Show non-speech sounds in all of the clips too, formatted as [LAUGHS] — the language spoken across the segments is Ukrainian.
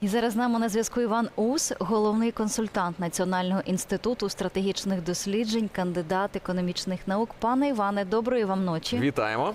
І зараз з нами на зв'язку Іван Ус, головний консультант Національного інституту стратегічних досліджень, кандидат економічних наук. Пане Іване, доброї вам ночі. Вітаємо.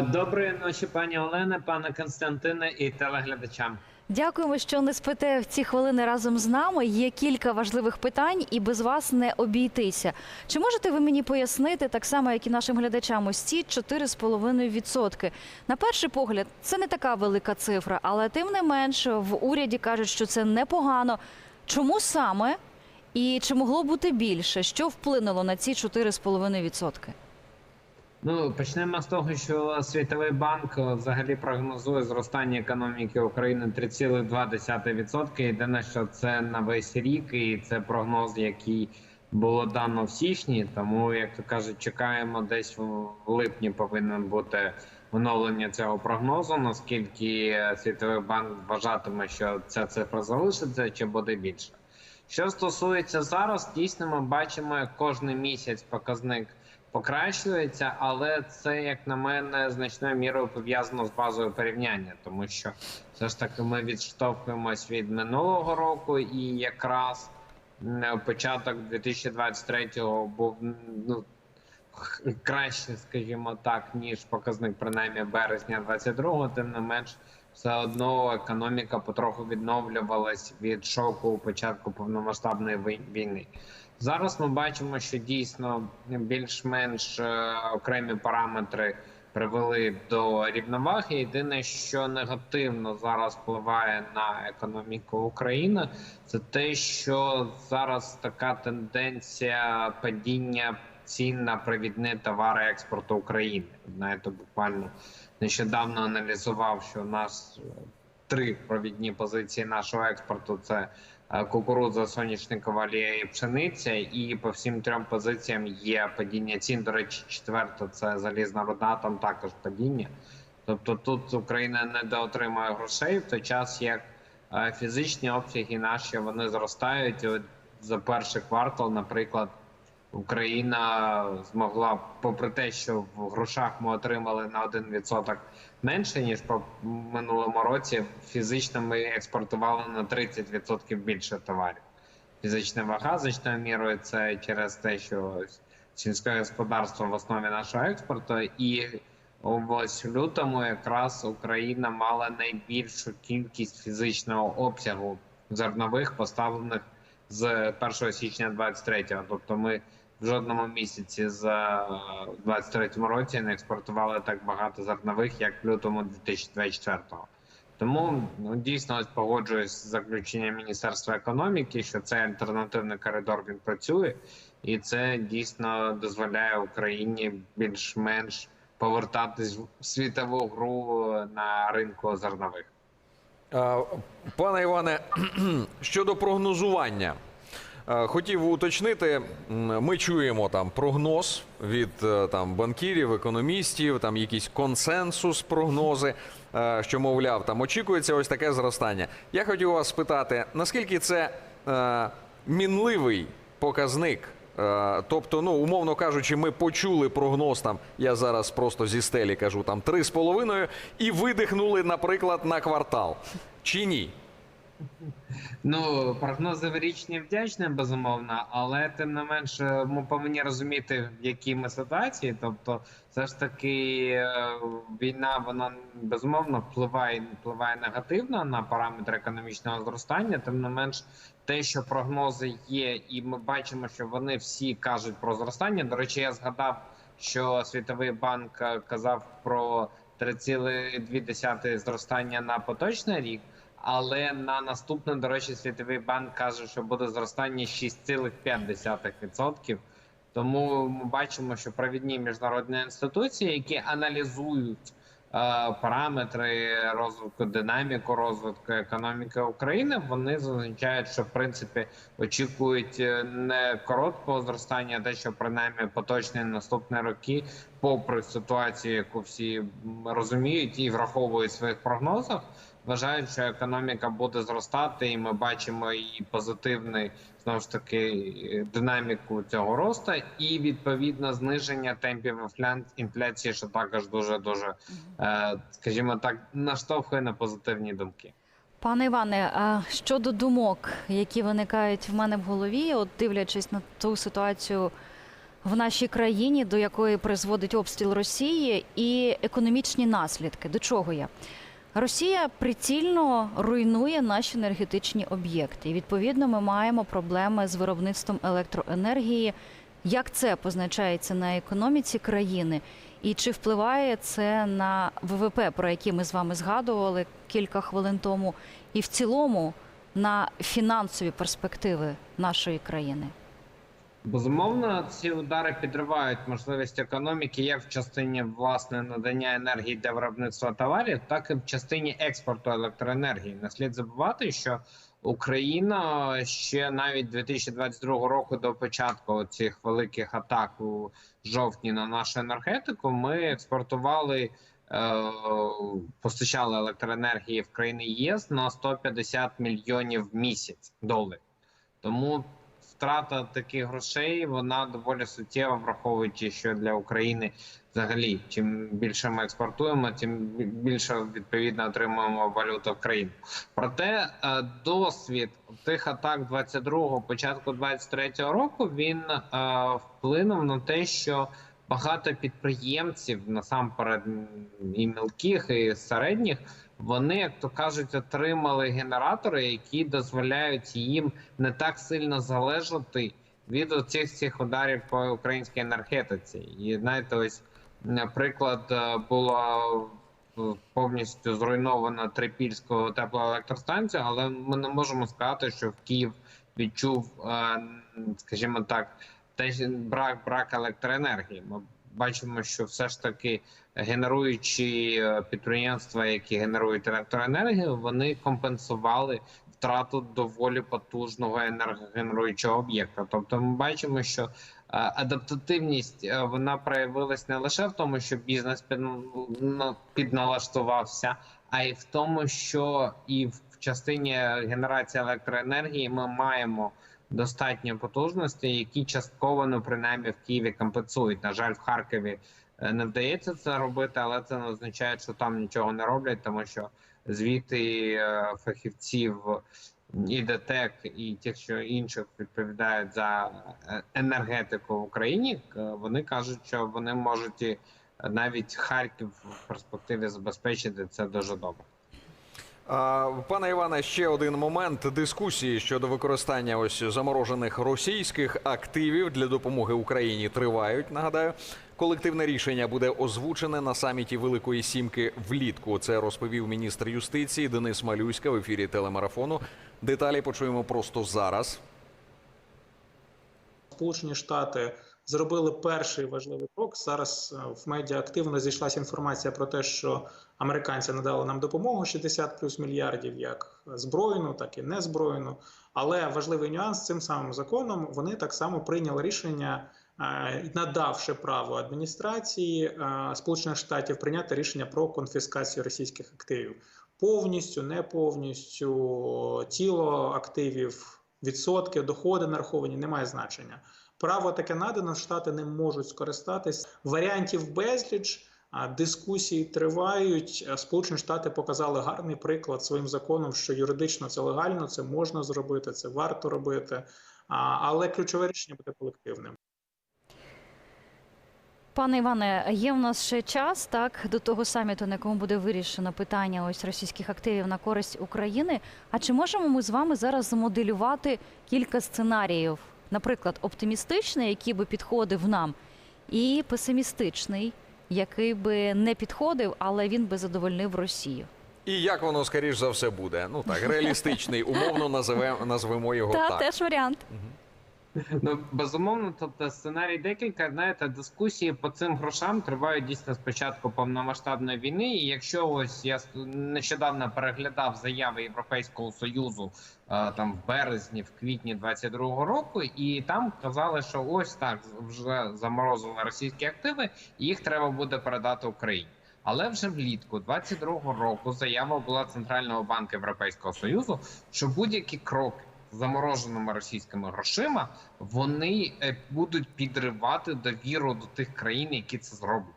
Доброї ночі, пані Олена, пане Константине і телеглядачам. Дякуємо, що не спите в ці хвилини разом з нами. Є кілька важливих питань, і без вас не обійтися. Чи можете ви мені пояснити, так само як і нашим глядачам, ось ці 4,5%? На перший погляд, це не така велика цифра, але тим не менш в уряді кажуть, що це непогано. Чому саме? І чи могло бути більше? Що вплинуло на ці 4,5%? Ну почнемо з того, що Світовий банк е, взагалі прогнозує зростання економіки України 3,2%. Єдине, що це на весь рік, і це прогноз, який було дано в січні. Тому, як то кажуть, чекаємо десь в липні повинен бути оновлення цього прогнозу. Наскільки Світовий банк вважатиме, що ця цифра залишиться, чи буде більше. Що стосується зараз, дійсно ми бачимо, кожен місяць показник покращується, але це, як на мене, значною мірою пов'язано з базою порівняння, тому що все ж таки ми відштовхуємось від минулого року, і якраз початок 2023-го був ну. Краще, скажімо так, ніж показник принаймні березня 22-го, тим не менш, все одно економіка потроху відновлювалась від шоку початку повномасштабної війни. Зараз ми бачимо, що дійсно більш-менш е, окремі параметри привели до рівноваги. Єдине, що негативно зараз впливає на економіку України, це те, що зараз така тенденція падіння цін на провідні товари експорту України. Знаєте, буквально нещодавно аналізував, що у нас е, три провідні позиції нашого експорту це е, кукурудза, соняшникова олія і пшениця. І по всім трьом позиціям є падіння цін. До речі, четверта це залізна руда, там також падіння. Тобто тут Україна недоотримує грошей в той час, як е, фізичні обсяги наші вони зростають. І от за перший квартал, наприклад, Україна змогла, попри те, що в грошах ми отримали на 1% менше ніж по минулому році, фізично ми експортували на 30% більше товарів. Фізична вага значною мірою це через те, що сільське господарство в основі нашого експорту, і ось в лютому якраз Україна мала найбільшу кількість фізичного обсягу зернових поставлених з 1 січня 23-го. Тобто ми в жодному місяці з 23-му році не експортували так багато зернових, як в лютому 2024-го. Тому ну, дійсно погоджуюсь з заключенням Міністерства економіки, що цей альтернативний коридор він працює, і це дійсно дозволяє Україні більш-менш повертатись в світову гру на ринку зернових. Пане Іване, [CLEARS THROAT] щодо прогнозування. Е, Хотів уточнити, ми чуємо там прогноз від е, там банкірів, економістів, там якийсь консенсус, прогнози, е, що мовляв, там очікується ось таке зростання. Я хотів вас спитати, наскільки це е, мінливий показник? Е, Тобто, ну умовно кажучи, ми почули прогноз там. Я зараз просто зі стелі кажу там 3,5 і видихнули, наприклад, на квартал. Чи ні? Ну, прогнози річні вдячні, безумовно, але тим не менше ми повинні розуміти, в якій ми ситуації. Тобто, все ж таки, е, війна вона безумовно впливає впливає негативно на параметри економічного зростання. Тим не менш, те, що прогнози є, і ми бачимо, що вони всі кажуть про зростання. До речі, я згадав, що Світовий банк е, казав про 3,2 зростання на поточний рік. Але на наступне, до речі, Світовий банк каже, що буде зростання 6,5%. Тому ми бачимо, що провідні міжнародні інституції, які аналізують е, параметри розвитку, динаміку розвитку економіки України, вони зазначають, що в принципі очікують е, не короткого зростання, а те, що принаймні поточні наступні роки, попри ситуацію, яку всі розуміють і враховують в своїх прогнозах вважають, що економіка буде зростати, і ми бачимо і позитивний знову ж таки динаміку цього росту, і відповідно зниження темпів інфля- інфляції, що також дуже дуже, е, скажімо так, наштовхує на позитивні думки. Пане Іване, а щодо думок, які виникають в мене в голові, от дивлячись на ту ситуацію в нашій країні, до якої призводить обстріл Росії, і економічні наслідки. До чого я? Росія прицільно руйнує наші енергетичні об'єкти. І відповідно ми маємо проблеми з виробництвом електроенергії. Як це позначається на економіці країни? І чи впливає це на ВВП, про який ми з вами згадували кілька хвилин тому, і в цілому на фінансові перспективи нашої країни? Безумовно, ці удари підривають можливість економіки як в частині власне надання енергії для виробництва товарів, так і в частині експорту електроенергії. Не слід забувати, що Україна ще навіть 2022 року до початку цих великих атак у жовтні на нашу енергетику. Ми експортували. е, Постачали електроенергії в країни ЄС на 150 мільйонів місяць доларів. Тому втрата таких грошей вона доволі суттєва, враховуючи, що для України взагалі чим більше ми експортуємо, тим більше відповідно отримуємо валюту в країну. Проте е, досвід тих атак 22-го, початку 23-го року він е, вплинув на те, що багато підприємців насамперед і мілких, і середніх. Вони, як то кажуть, отримали генератори, які дозволяють їм не так сильно залежати від оцих цих ударів по українській енергетиці. І знаєте, ось наприклад, е, була е, повністю зруйнована Трипільську теплоелектростанція, але ми не можемо сказати, що в Київ відчув, е, скажімо так, теж брак брак електроенергії. Бачимо, що все ж таки генеруючі е, підприємства, які генерують електроенергію, вони компенсували втрату доволі потужного енергогенеруючого об'єкта. Тобто, ми бачимо, що е, адаптативність е, вона проявилась не лише в тому, що бізнес ну, підналаштувався, а й в тому, що і в частині генерації електроенергії ми маємо достатньо потужності, які частково, ну принаймні в Києві компенсують. На жаль, в Харкові е, не вдається це робити, але це не означає, що там нічого не роблять, тому що звіти е, фахівців і ДТЕК, і тих, що інших відповідають за е, енергетику в Україні, вони кажуть, що вони можуть навіть Харків в перспективі забезпечити це дуже добре. Пане Іване, ще один момент дискусії щодо використання ось заморожених російських активів для допомоги Україні тривають. Нагадаю, колективне рішення буде озвучене на саміті Великої Сімки влітку. Це розповів міністр юстиції Денис Малюська в ефірі телемарафону. Деталі почуємо просто зараз. Сполучені Штати зробили перший важливий крок. Зараз е, в медіа активно зійшлася інформація про те, що американці надали нам допомогу 60 плюс мільярдів, як збройну, так і незбройну. Але важливий нюанс цим самим законом вони так само прийняли рішення, е, надавши право адміністрації е, Сполучених Штатів прийняти рішення про конфіскацію російських активів повністю, не повністю тіло активів, відсотки, доходи нараховані, немає значення. Право таке надано, штати не можуть скористатись. Варіантів безліч. Дискусії тривають. Сполучені Штати показали гарний приклад своїм законом, що юридично це легально, це можна зробити, це варто робити. Але ключове рішення буде колективним. Пане Іване, є в нас ще час так до того саміту, на якому буде вирішено питання ось російських активів на користь України. А чи можемо ми з вами зараз замоделювати кілька сценаріїв? Наприклад, оптимістичний, який би підходив нам, і песимістичний, який би не підходив, але він би задовольнив Росію. І як воно скоріш за все буде? Ну так, [LAUGHS] реалістичний, умовно називемо назвемо його Та так. теж варіант. Ну безумовно, тобто сценарій декілька. Знаєте, дискусії по цим грошам тривають дійсно з початку повномасштабної війни. І якщо ось я нещодавно переглядав заяви Європейського союзу е, там в березні, в квітні 22-го року, і там казали, що ось так вже заморозили російські активи, і їх треба буде передати Україні. Але вже влітку 22-го року заява була Центрального банку Європейського союзу, що будь-які кроки замороженими російськими грошима вони е, будуть підривати довіру до тих країн, які це зроблять.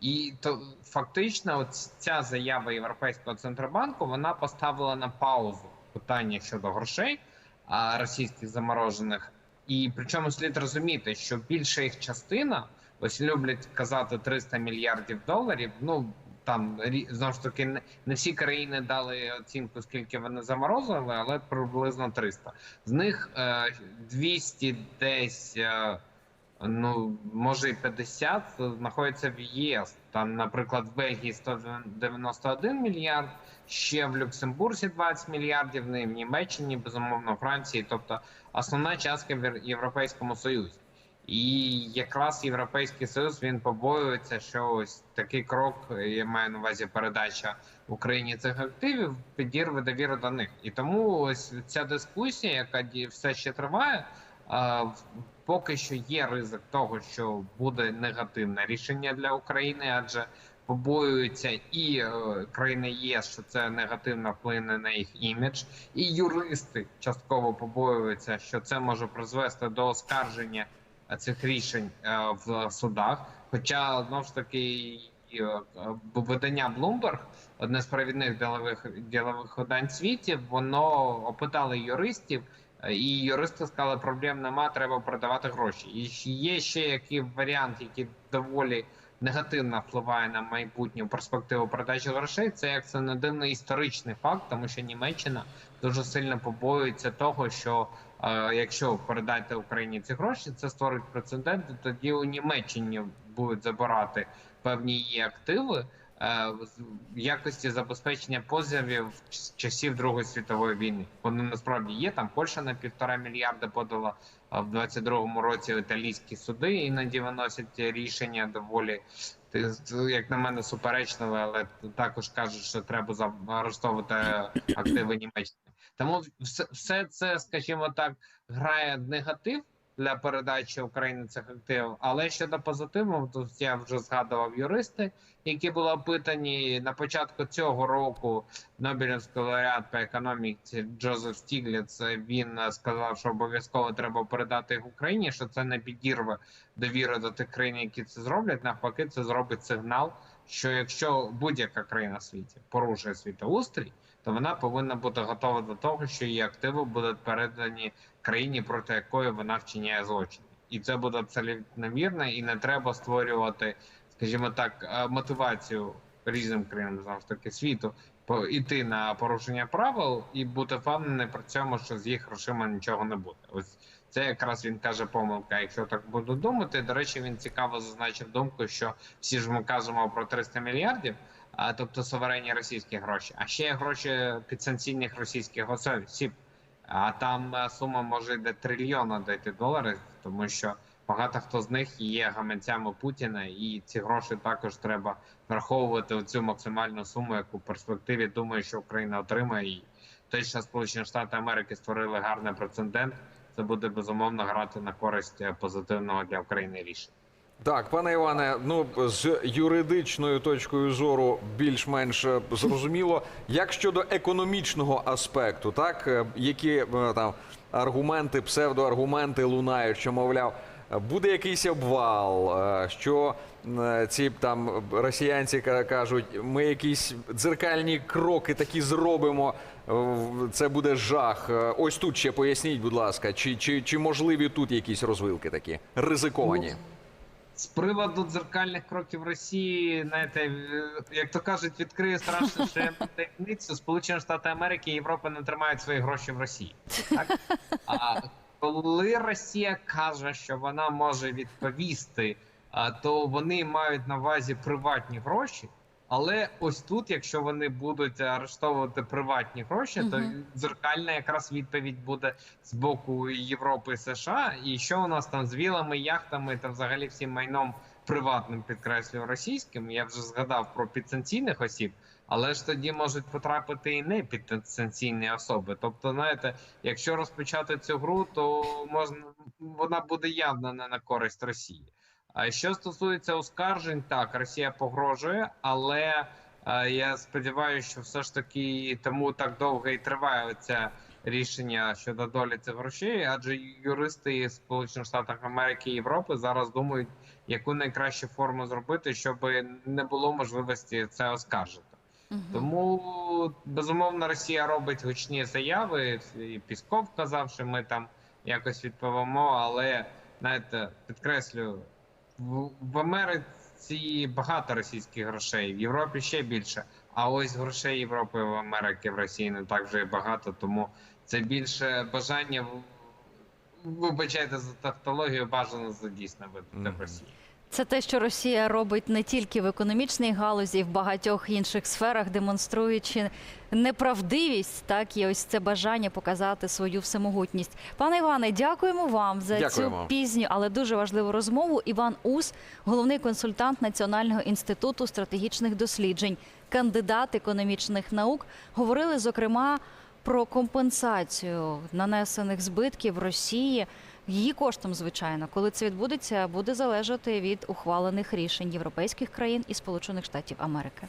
І то фактично, от ця заява Європейського центробанку вона поставила на паузу питання щодо грошей російських заморожених. І причому слід розуміти, що більша їх частина, ось люблять казати 300 мільярдів доларів. Ну там знову ж таки не, всі країни дали оцінку, скільки вони заморозили, але приблизно 300. З них е, 200 десь. Е, Ну, може і 50 знаходиться в ЄС. Там, наприклад, в Бельгії 191 мільярд, ще в Люксембурзі 20 мільярдів, в Німеччині, безумовно, Франції. Тобто основна частка в Європейському Союзі. І якраз Європейський Союз він побоюється, що ось такий крок, я маю на увазі передача Україні цих активів, підірве довіру до них. І тому ось ця дискусія, яка все ще триває, поки що є ризик того, що буде негативне рішення для України, адже побоюються і е, країни ЄС, що це негативно вплине на їх імідж, і юристи частково побоюються, що це може призвести до оскарження цих рішень е, в судах. Хоча знову ж таки е, видання Bloomberg, одне з провідних ділових ділових видань в світі, воно опитали юристів. Е, І юристи сказали, проблем нема, треба продавати гроші. І є ще який варіант, який доволі негативно впливає на майбутню перспективу продажі грошей. Це як це не дивно історичний факт, тому що Німеччина дуже сильно побоюється того, що якщо передати Україні ці гроші, це створить прецедент. Тоді у Німеччині будуть забирати певні її активи. е, в якості забезпечення позовів часів Другої світової війни. Вони насправді є. Там Польща на півтора мільярда подала в 22-му році італійські суди іноді виносять рішення доволі як на мене суперечливе, але також кажуть, що треба заарештовувати активи Німеччини. Тому все, це, скажімо так, грає негатив для передачі України цих активів. Але щодо позитиву, то я вже згадував юристи, які були опитані на початку цього року. Нобелівський лауреат по економіці Джозеф Стігліц він сказав, що обов'язково треба передати їх Україні, що це не підірве довіри до тих країн, які це зроблять. Навпаки, це зробить сигнал, що якщо будь-яка країна в світі порушує світоустрій, то вона повинна бути готова до того, що її активи будуть передані країні, проти якої вона вчиняє злочин, і це буде абсолютно вірно, і не треба створювати, скажімо так, е, мотивацію різним країнам знову ж таки світу іти на порушення правил і бути впевнений при цьому, що з їх грошима нічого не буде. Ось це якраз він каже помилка. Якщо так буду думати, до речі, він цікаво зазначив думку, що всі ж ми кажемо про 300 мільярдів, а тобто суверенні російські гроші, а ще є гроші підсанкційних російських осіб. А там е, сума може йде трильйона дойти доларів, тому що багато хто з них є гаманцями Путіна, і ці гроші також треба враховувати в цю максимальну суму, яку в перспективі думаю, що Україна отримає. І те, що Сполучені Штати Америки створили гарний прецедент, це буде безумовно грати на користь е, позитивного для України рішення. Так, пане Іване, ну з юридичною точкою зору більш-менш е, зрозуміло. Як щодо економічного аспекту, так е, які там аргументи, псевдоаргументи лунають, що мовляв, буде якийсь обвал, що ці там росіянці кажуть, ми якісь дзеркальні кроки такі зробимо. Це буде жах. Е, Ось тут ще поясніть, будь ласка, чи, чи, чи можливі тут якісь розвилки такі ризиковані? З приводу дзеркальних кроків Росії, знаєте, як то кажуть, відкриє страшну ще таємницю. Сполучені Штати Америки і Європа не тримають свої гроші в Росії. Так? А коли Росія каже, що вона може відповісти, то вони мають на увазі приватні гроші. Але ось тут, якщо вони будуть арештовувати приватні гроші, то дзеркальна якраз відповідь буде з боку Європи і США. І що у нас там з вілами, яхтами та взагалі всім майном приватним підкреслюю російським. Я вже згадав про підсанкційних осіб, але ж тоді можуть потрапити і не підсанкційні особи. Тобто, знаєте, якщо розпочати цю гру, то можна вона буде явно не на користь Росії. Що стосується оскаржень, так Росія погрожує, але е, я сподіваюся, що все ж таки тому так довго і триває ця рішення щодо долі цих грошей, адже юристи Сполучених Штатів Америки і Європи зараз думають, яку найкращу форму зробити, щоб не було можливості це оскаржити. Мгм. Тому безумовно Росія робить гучні заяви. І Пісков казав, що ми там якось відповімо. Але знаєте, підкреслю, в, Америці багато російських грошей, в Європі ще більше. А ось грошей Європи в Америці в Росії не так вже і багато. Тому це більше бажання вибачайте за тавтологію, бажано за дійсно видати в Росії. Це те, що Росія робить не тільки в економічній галузі, і в багатьох інших сферах, демонструючи неправдивість, так і ось це бажання показати свою всемогутність. Пане Іване, дякуємо вам за Дякуємо. цю пізню, але дуже важливу розмову. Іван Ус, головний консультант Національного інституту стратегічних досліджень, кандидат економічних наук, говорили зокрема про компенсацію нанесених збитків Росії. Її коштом, звичайно, коли це відбудеться, буде залежати від ухвалених рішень європейських країн і Сполучених Штатів Америки.